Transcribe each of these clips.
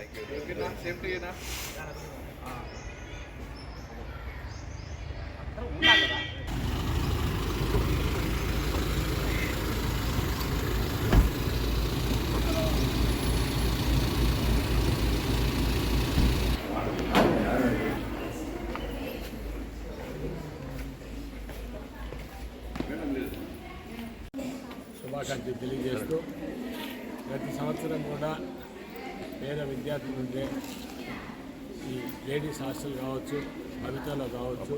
ఓకేనా సేమ్ శుభాకాంక్షలు తెలియజేస్తూ ప్రతి సంవత్సరం కూడా పేద విద్యార్థుల నుండే ఈ లేడీస్ హాస్టల్ కావచ్చు భవితలో కావచ్చు.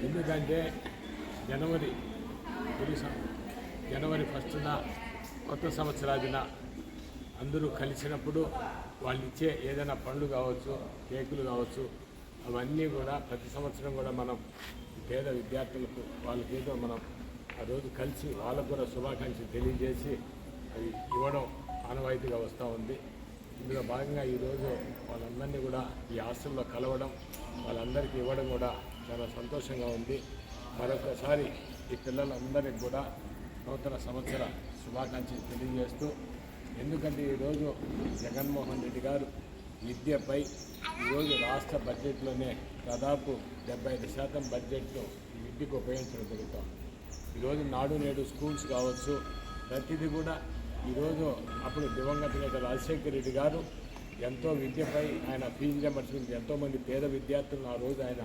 ఎందుకంటే జనవరి తొలి సం- జనవరి ఫస్ట్న కొత్త సంవత్సరాదిన అందరూ కలిసినప్పుడు వాళ్ళు ఇచ్చే ఏదైనా పండ్లు కావచ్చు కేకులు కావచ్చు అవన్నీ కూడా ప్రతి సంవత్సరం కూడా మనం పేద విద్యార్థులకు వాళ్ళకి ఏదో మనం ఆ రోజు కలిసి వాళ్ళకు కూడా శుభాకాంక్షలు తెలియజేసి అది ఇవ్వడం ఆనవాయితీగా వస్తూ ఉంది. ఇందులో భాగంగా ఈరోజు వాళ్ళందరినీ కూడా ఈ హాస్టల్లో కలవడం వాళ్ళందరికీ ఇవ్వడం కూడా చాలా సంతోషంగా ఉంది. మరొకసారి ఈ పిల్లలందరికీ కూడా నూతన సంవత్సర శుభాకాంక్షలు తెలియజేస్తూ ఎందుకంటే ఈరోజు జగన్మోహన్ రెడ్డి గారు విద్యపై ఈరోజు రాష్ట్ర బడ్జెట్లోనే దాదాపు డెబ్బై ఐదు శాతం బడ్జెట్ను ఈ విద్యకు ఉపయోగించడం జరుగుతాం ఈరోజు నాడు నేడు స్కూల్స్ కావచ్చు ప్రతిదీ కూడా ఈరోజు అప్పుడు దివంగత నేత రాజశేఖర రెడ్డి గారు ఎంతో విద్యపై ఆయన ఫీజు రియంబర్స్మెంట్ ఎంతోమంది పేద విద్యార్థులను ఆ రోజు ఆయన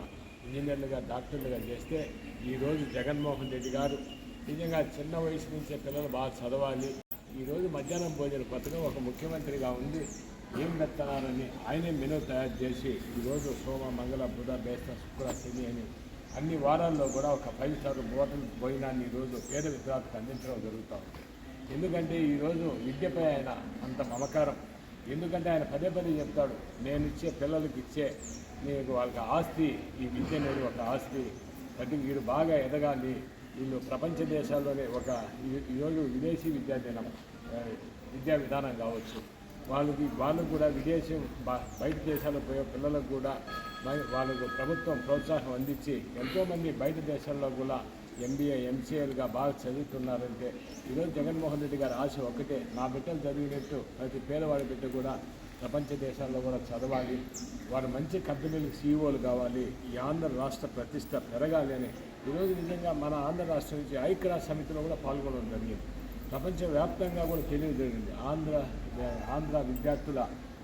ఇంజనీర్లుగా డాక్టర్లుగా చేస్తే ఈరోజు జగన్మోహన్ రెడ్డి గారు నిజంగా చిన్న వయసు నుంచే పిల్లలు బాగా చదవాలి. ఈరోజు మధ్యాహ్నం భోజన పథకం ఒక ముఖ్యమంత్రిగా ఉంది. ఏం పెడుతున్నారని ఆయనే మెనూ తయారు చేసి ఈరోజు సోమ మంగళ బుధ బేస్త శుక్ర శని అని అన్ని వారాల్లో కూడా ఒక ఫైవ్ స్టార్ హోటల్ భోజనాన్ని ఈరోజు పేద విద్యార్థులకు అందించడం జరుగుతూ ఉంది. ఎందుకంటే ఈరోజు విద్యపై ఆయన అంత మమకారం. ఎందుకంటే ఆయన పదే పదే చెప్తాడు నేను ఇచ్చే పిల్లలకి ఇచ్చే నీకు వాళ్ళకి ఆస్తి ఈ విద్య అనేది ఒక ఆస్తి. ప్రతి వీడు బాగా ఎదగాలి. వీళ్ళు ప్రపంచ దేశాల్లోనే ఒక ఈ- ఈరోజు విదేశీ విద్యా దినం విద్యా విధానం కావచ్చు. వాళ్ళకి వాళ్ళకు కూడా విదేశం బయట దేశాలకు పోయే పిల్లలకు కూడా వాళ్ళకు ప్రభుత్వం ప్రోత్సాహం అందించి ఎంతోమంది బయట దేశాల్లో కూడా ఎంబీఏ ఎంసీఏలుగా బాగా చదువుతున్నారంటే ఈరోజు జగన్మోహన్ రెడ్డి గారి ఆశ ఒకటే నా బిడ్డలు చదివినట్టు ప్రతి పేదవాడి బిడ్డ కూడా ప్రపంచ దేశాల్లో కూడా చదవాలి. వారు మంచి కంపెనీలకు సీఈఓలు కావాలి. ఈ ఆంధ్ర రాష్ట్ర ప్రతిష్ట పెరగాలి అని ఈరోజు నిజంగా మన ఆంధ్ర రాష్ట్రం నుంచి ఐక్యరాజ్య సమితిలో కూడా పాల్గొనడం జరిగింది. ప్రపంచవ్యాప్తంగా కూడా తెలియజేయండి ఆంధ్ర ఆంధ్ర విద్యార్థుల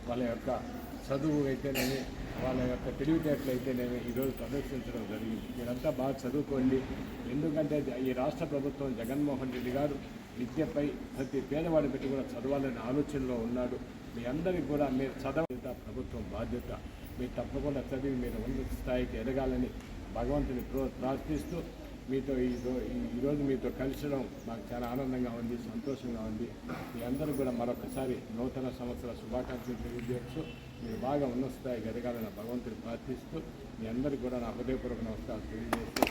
వాళ్ళ యొక్క చదువు అయితేనేమి వాళ్ళ యొక్క తెలివితేటలు అయితేనేమి ఈరోజు ప్రదర్శించడం జరిగింది. మీరంతా బాగా చదువుకోండి. ఎందుకంటే ఈ రాష్ట్ర ప్రభుత్వం జగన్మోహన్ రెడ్డి గారు విద్యపై ప్రతి పేదవాడి పెట్టి కూడా చదవాలనే ఆలోచనలో ఉన్నాడు. మీ అందరికీ కూడా మీరు చదవత ప్రభుత్వం బాధ్యత. మీరు తప్పకుండా చదివి మీరు ఉన్నత స్థాయికి ఎదగాలని భగవంతుని ప్రో ప్రార్థిస్తూ మీతో ఈ ఈరోజు మీతో కలిసడం నాకు చాలా ఆనందంగా ఉంది సంతోషంగా ఉంది. మీ అందరూ కూడా మరొకసారి నూతన సంవత్సర శుభాకాంక్షలు తెలియజేస్తూ మీరు బాగా ఉన్న స్థాయి ఎదగాలని భగవంతుని ప్రార్థిస్తూ మీ అందరికీ కూడా నా హృదయపూర్వక నమస్కారం తెలియజేస్తూ